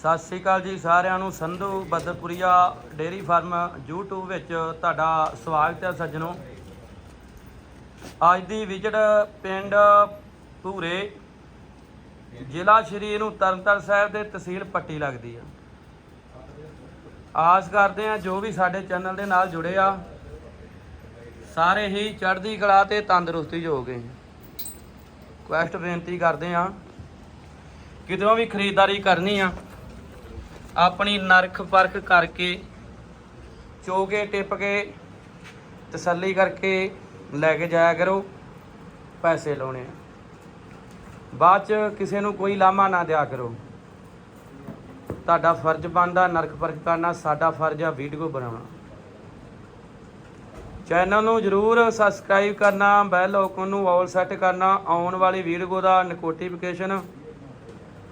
ਸਤਿ ਸ੍ਰੀ ਅਕਾਲ ਜੀ ਸਾਰਿਆਂ ਨੂੰ, Sandhu Badarpuria dairy farm YouTube ਵਿੱਚ ਤੁਹਾਡਾ ਸਵਾਗਤ ਹੈ ਸੱਜਣੋ। ਅੱਜ ਦੀ ਵਿਜ਼ਿਟ ਪਿੰਡ ਭੂਰੇ ਜ਼ਿਲ੍ਹਾ ਸ਼੍ਰੀ ਨੂੰ ਤਰਨਤਾਰਨ ਸਾਹਿਬ ਦੇ ਤਹਿਸੀਲ ਪੱਟੀ ਲੱਗਦੀ ਆ। ਆਸ ਕਰਦੇ ਆ ਜੋ ਵੀ ਸਾਡੇ ਚੈਨਲ ਦੇ ਨਾਲ ਜੁੜੇ ਆ, ਸਾਰੇ ਹੀ ਚੜ੍ਹਦੀ ਕਲਾ ਤੇ ਤੰਦਰੁਸਤੀ 'ਚ ਕੁਐਸਟ ਬੇਨਤੀ ਕਰਦੇ ਆ ਕਿਦੋਂ ਵੀ ਖਰੀਦਦਾਰੀ ਕਰਨੀ ਆ ਆਪਣੀ ਨਰਖ ਪਰਖ ਕਰਕੇ, ਚੋਗੇ ਟਿਪ ਕੇ, ਤਸੱਲੀ ਕਰਕੇ ਲੈ ਕੇ ਜਾਇਆ ਕਰੋ, ਪੈਸੇ ਲਾਉਣੇ ਬਾਅਦ ਚ ਕਿਸੇ ਨੂੰ ਕੋਈ ਲਾਮਾ ਨਾ ਦਿਆ ਕਰੋ। ਤੁਹਾਡਾ ਫਰਜ਼ ਬਣਦਾ ਨਰਖ ਪਰਖ ਕਰਨਾ, ਸਾਡਾ ਫਰਜ਼ ਆ ਵੀਡੀਓ ਬਣਾਉਣਾ। ਚੈਨਲ ਨੂੰ ਜਰੂਰ ਸਬਸਕ੍ਰਾਈਬ ਕਰਨਾ, ਬੈਲ ਆਈਕਨ ਨੂੰ ਆਲ ਸੈੱਟ ਕਰਨਾ, ਆਉਣ ਵਾਲੀ ਵੀਡੀਓ ਦਾ ਨੋਟੀਫਿਕੇਸ਼ਨ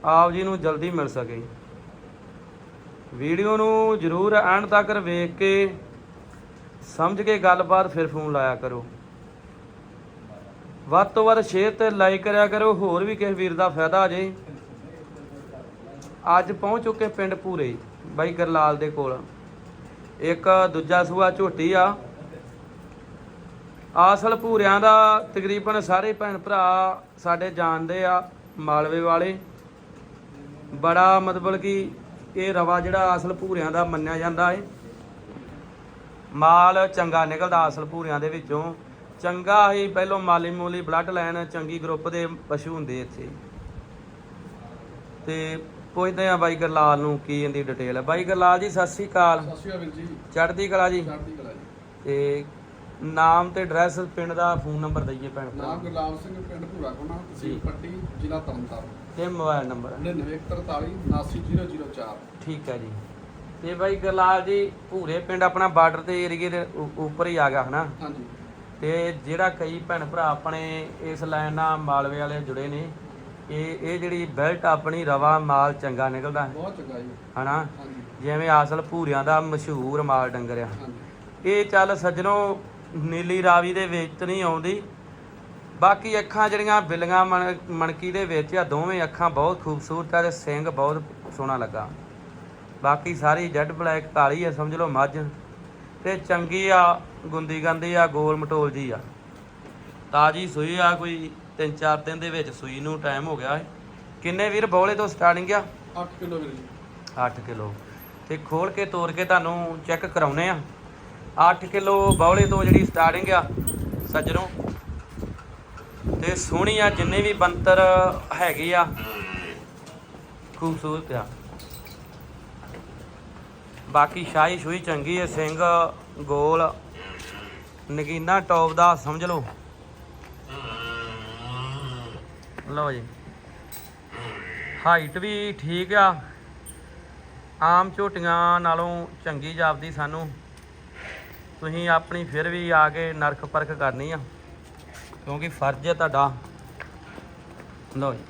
ਆਪ ਜੀ ਨੂੰ ਜਲਦੀ ਮਿਲ ਸਕੇ। ਵੀਡੀਓ ਨੂੰ ਜਰੂਰ ਐਂਡ ਤੱਕ ਵੇਖ ਕੇ ਸਮਝ ਕੇ ਗੱਲਬਾਤ ਫਿਰ ਫੋਨ ਲਾਇਆ ਕਰੋ। ਵੱਧ ਤੋਂ ਵੱਧ ਸ਼ੇਅਰ ਤੇ ਲਾਈਕ ਕਰਿਆ ਕਰੋ, ਹੋਰ ਵੀ ਕਿਸੇ ਵੀਰ ਦਾ ਫਾਇਦਾ ਆ ਜੇ। ਅੱਜ ਪਹੁੰਚ ਚੁੱਕੇ ਪਿੰਡ ਪੂਰੇ ਬਾਈ ਗਰਲਾਲ ਦੇ ਕੋਲ। ਇੱਕ ਦੂਜਾ ਸੂਆ ਝੋਟੀ ਆ। ਆਸਲ ਭੂਰਿਆਂ ਦਾ ਤਕਰੀਬਨ ਸਾਰੇ ਭੈਣ ਭਰਾ ਸਾਡੇ ਜਾਣਦੇ ਆ, ਮਾਲਵੇ ਵਾਲੇ। ਬੜਾ ਮਤਲਬ ਕਿ ਇਹ ਰਵਾ ਜਿਹੜਾ ਅਸਲ ਭੂਰਿਆਂ ਦਾ ਮੰਨਿਆ ਜਾਂਦਾ ਏ। ਮਾਲ ਚੰਗਾ ਨਿਕਲਦਾ ਅਸਲ ਭੂਰਿਆਂ ਦੇ ਵਿੱਚੋਂ। ਚੰਗਾ ਹੀ ਪਹਿਲੋਂ ਮਾਲੀ ਮੂਲੀ ਬਲੱਡ ਲਾਈਨ ਚੰਗੀ ਗਰੁੱਪ ਦੇ ਪਸ਼ੂ ਹੁੰਦੇ ਇੱਥੇ। ਤੇ ਪੁੱਛਦੇ ਆ ਬਾਈ ਗਰਲਾਲ ਨੂੰ ਕੀ ਇਹਦੀ ਡਿਟੇਲ ਹੈ ਬਾਈ ਗਰਲਾਲ ਜੀ ਸਤਿ ਸ੍ਰੀ ਅਕਾਲ। ਸਤਿ ਸ਼੍ਰੀ ਅਕਾਲ ਜੀ। ਚੜ੍ਹਦੀ ਕਲਾ ਜੀ? ਚੜ੍ਹਦੀ ਕਲਾ ਜੀ। ਤੇ ਨਾਮ ਤੇ ਐਡਰੈਸ ਪਿੰਡ ਦਾ ਫੋਨ ਨੰਬਰ ਦਈਏ ਭੈਣ ਭਰਾ। ਨਾਮ ਗੁਰਲਾਲ ਸਿੰਘ ਪਿੰਡ ਭੂਰਾ ਕੋਣਾ। ਤਹਿਸੀਲ ਪੱਟੀ ਜ਼ਿਲ੍ਹਾ ਤਰਨਤਾਰਨ। ਤੇ ਮੋਬਾਈਲ ਨੰਬਰ। 9943 79004 ਠੀਕ ਹੈ ਜੀ। ਤੇ ਬਾਈ ਗਰਲਾਲ ਜੀ ਭੂਰੇ ਪਿੰਡ ਆਪਣਾ ਬਾਰਡਰ ਤੇ ਏਰੀਏ ਦੇ ਉੱਪਰ ਹੀ ਆ ਗਿਆ ਹਨਾ? ਹਾਂਜੀ। ਤੇ ਜਿਹੜਾ ਕਈ ਭੈਣ ਭਰਾ ਆਪਣੇ ਇਸ ਲਾਈਨ ਨਾਲ ਮਾਲਵੇ ਵਾਲੇ ਜੁੜੇ ਨੇ ਇਹ ਇਹ ਜਿਹੜੀ ਬੈਲਟ ਆਪਣੀ ਰਵਾ ਮਾਲ ਚੰਗਾ ਨਿਕਲਦਾ। ਹੈ, ਬਹੁਤ ਚੰਗਾ ਜੀ। ਹਨਾ? ਜਿਵੇਂ ਅਸਲ ਭੂਰਿਆਂ ਦਾ ਮਸ਼ਹੂਰ ਮਾਲ ਡੰਗਰ ਆ। ਇਹ ਚੱਲ ਸੱਜਣੋ ਨੀਲੀ ਰਾਵੀ ਦੇ ਵਿੱਚ ਨਹੀਂ ਆਉਂਦੀ। ਬਾਕੀ ਅੱਖਾਂ ਜਿਹੜੀਆਂ ਬਿੱਲੀਆਂ ਮਣ- ਮਣਕੀ ਦੇ ਵਿੱਚ ਆ ਦੋਵੇਂ ਅੱਖਾਂ ਬਹੁਤ ਖੂਬਸੂਰਤ ਆ ਤੇ ਸਿੰਘ ਬਹੁਤ ਸੋਹਣਾ ਲੱਗਾ। ਬਾਕੀ ਸਾਰੀ ਜੈਡ ਬਲੈਕ ਕਾਲੀ ਆ ਸਮਝ ਲਓ ਮੱਝ। ਤੇ ਚੰਗੀ ਆ ਗੁੰਦੀ ਗੰਦੀ ਆ ਗੋਲ ਮਟੋਲ ਜੀ ਆ। ਤਾਜੀ ਸੂਈ ਆ ਕੋਈ 3-4 ਦਿਨ ਦੇ ਵਿੱਚ ਸੂਈ ਨੂੰ ਟਾਈਮ ਹੋ ਗਿਆ ਕਿੰਨੇ ਵੀਰ ਬੌਲੇ ਤੋਂ ਸਟਾਰਟਿੰਗ ਆ? 8 ਕਿਲੋ ਵੀਰ ਜੀ। 8 ਕਿਲੋ। ਤੇ ਖੋਲ ਕੇ ਤੋੜ ਕੇ ਤੁਹਾਨੂੰ ਚੈੱਕ ਕਰਾਉਨੇ ਆ। 8 ਕਿਲੋ ਬੌਲੇ ਤੋਂ ਜਿਹੜੀ ਸਟਾਰਟਿੰਗ ਆ ਸੱਜਣੋਂ। ਤੇ ਸੋਹਣੀ ਆ, ਜਿੰਨੇ ਵੀ ਬੰਤਰ ਹੈਗੇ ਆ। ਖੂਬਸੂਰਤ ਆ। ਬਾਕੀ ਸ਼ਾਹੀ ਸ਼ੂਈ ਚੰਗੀ ਹੈ ਸਿੰਘ, ਗੋਲ, ਨਗੀਨਾ ਟੌਪ ਦਾ, ਸਮਝ ਲਓ। ਲਓ ਜੀ। ਹਾਈਟ ਵੀ ਠੀਕ ਆ। ਆਮ ਝੋਟੀਆਂ ਨਾਲੋਂ ਚੰਗੀ ਜਾਪਦੀ ਸਾਨੂੰ। ਤੁਸੀਂ ਆਪਣੀ ਫਿਰ ਵੀ ਆ ਕੇ ਨਰਕ ਪਰਖ ਕਰਨੀ ਆ। ਕਿਉਂਕਿ ਫਰਜ਼ ਹੈ ਤੁਹਾਡਾ। ਲਓ ਜੀ।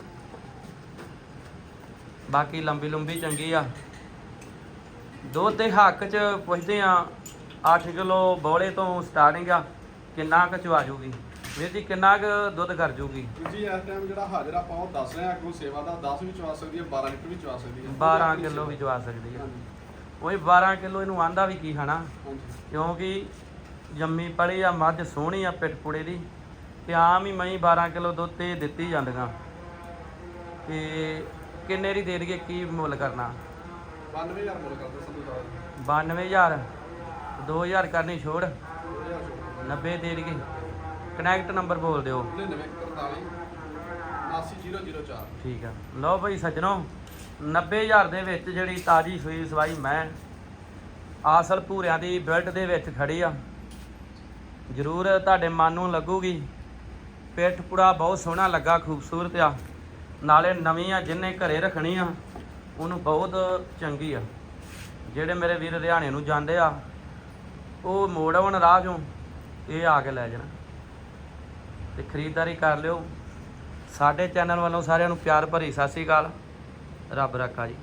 ਬਾਕੀ ਲੰਬੀ ਲੰਬੀ ਚੰਗੀ ਆ। ਦੁੱਧ ਦੇ ਹੱਕ 'ਚ ਪੁੱਛਦੇ ਆ 8 ਕਿਲੋ ਬੌਲੇ ਤੋਂ ਸਟਾਰਟਿੰਗ ਆ ਕਿੰਨਾ ਕੁ ਚਵਾ ਜੂਗੀ ਵੀਰ ਜੀ ਕਿੰਨਾ ਕੁ ਦੁੱਧ ਕਰ ਜੂਗੀ ਜੀ ਇਸ ਟਾਈਮ ਜਿਹੜਾ ਹਾਜ਼ਰ ਆਪਾਂ ਉਹ ਦੱਸ ਰਹੇ ਆ ਅੱਗੋਂ ਸੇਵਾ ਦਾ 10 ਵੀ ਚਵਾ ਸਕਦੀ ਹੈ 12 ਲੀਟਰ ਵੀ ਚਵਾ ਸਕਦੀ ਹੈ 12 ਕਿਲੋ ਵੀ ਚਵਾ ਸਕਦੀ ਆ। ਉਹੀ 12 ਕਿਲੋ ਇਹਨੂੰ ਆਂਦਾ ਵੀ ਕੀ ਖਾਣਾ? ਕਿਉਂਕਿ ਜੰਮੀ ਪਲੀ ਆ ਮੱਝ ਸੋਹਣੀ ਆ ਪਿੱਠ ਪੁੜੇ ਦੀ। ਤੇ ਆਮ ਹੀ ਮਈ 12 ਕਿਲੋ ਦੁੱਧ ਤੇ ਦਿੱਤੀ ਜਾਂਦੀਆਂ। ਤੇ ਕਿੰਨੇ ਦੀ ਦੇ ਦਈਏ? ਕੀ ਮੁੱਲ ਕਰਨਾ? 92000 ਮੁੱਲ ਕਰਦੇ ਸੰਧੂ ਸਾਹਿਬ 92000 2000 ਕਰਨੀ ਛੋੜ। 2000 ਛੋੜ 90 ਦੇ ਦਈਏ। ਕਨੈਕਟ ਨੰਬਰ ਬੋਲ ਦਿਓ। 9943 79004 ਠੀਕ ਆ। ਲਓ ਭਾਈ ਸੱਜਣੋ 90000 ਦੇ ਵਿੱਚ ਜਿਹੜੀ ਤਾਜੀ ਸੂਈ ਸਵਾਈ ਮੈਂ ਆਸਲ ਭੂਰਿਆਂ ਦੀ ਬਿਲਟ ਦੇ ਵਿੱਚ ਖੜੀ ਆ। ਜ਼ਰੂਰ ਤੁਹਾਡੇ ਮਨ ਨੂੰ ਲੱਗੂਗੀ, ਪਿੱਠ ਪੁੜਾ ਬਹੁਤ ਸੋਹਣਾ ਲੱਗਾ, ਖੂਬਸੂਰਤ ਆ। ਨਾਲੇ ਨਵੀਂ ਆ ਜਿੰਨੇ ਘਰੇ ਰੱਖਣੀ ਆ, ਉਹਨੂੰ ਬਹੁਤ ਚੰਗੀ ਆ। ਜਿਹੜੇ ਮੇਰੇ ਵੀਰ ਹਰਿਆਣੇ ਨੂੰ ਜਾਂਦੇ ਆ, ਉਹ ਮੋੜ ਰਾਹ ਚੋਂ ਇਹ ਆ ਕੇ ਲੈ ਜਾਣਾ। ਤੇ ਖਰੀਦਦਾਰੀ ਕਰ ਲਿਓ। ਸਾਡੇ ਚੈਨਲ ਵੱਲੋਂ ਸਾਰਿਆਂ ਨੂੰ ਪਿਆਰ ਭਰੀ ਸਤਿ ਸ੍ਰੀ ਅਕਾਲ। ਰੱਬ ਰਾਖਾ ਜੀ।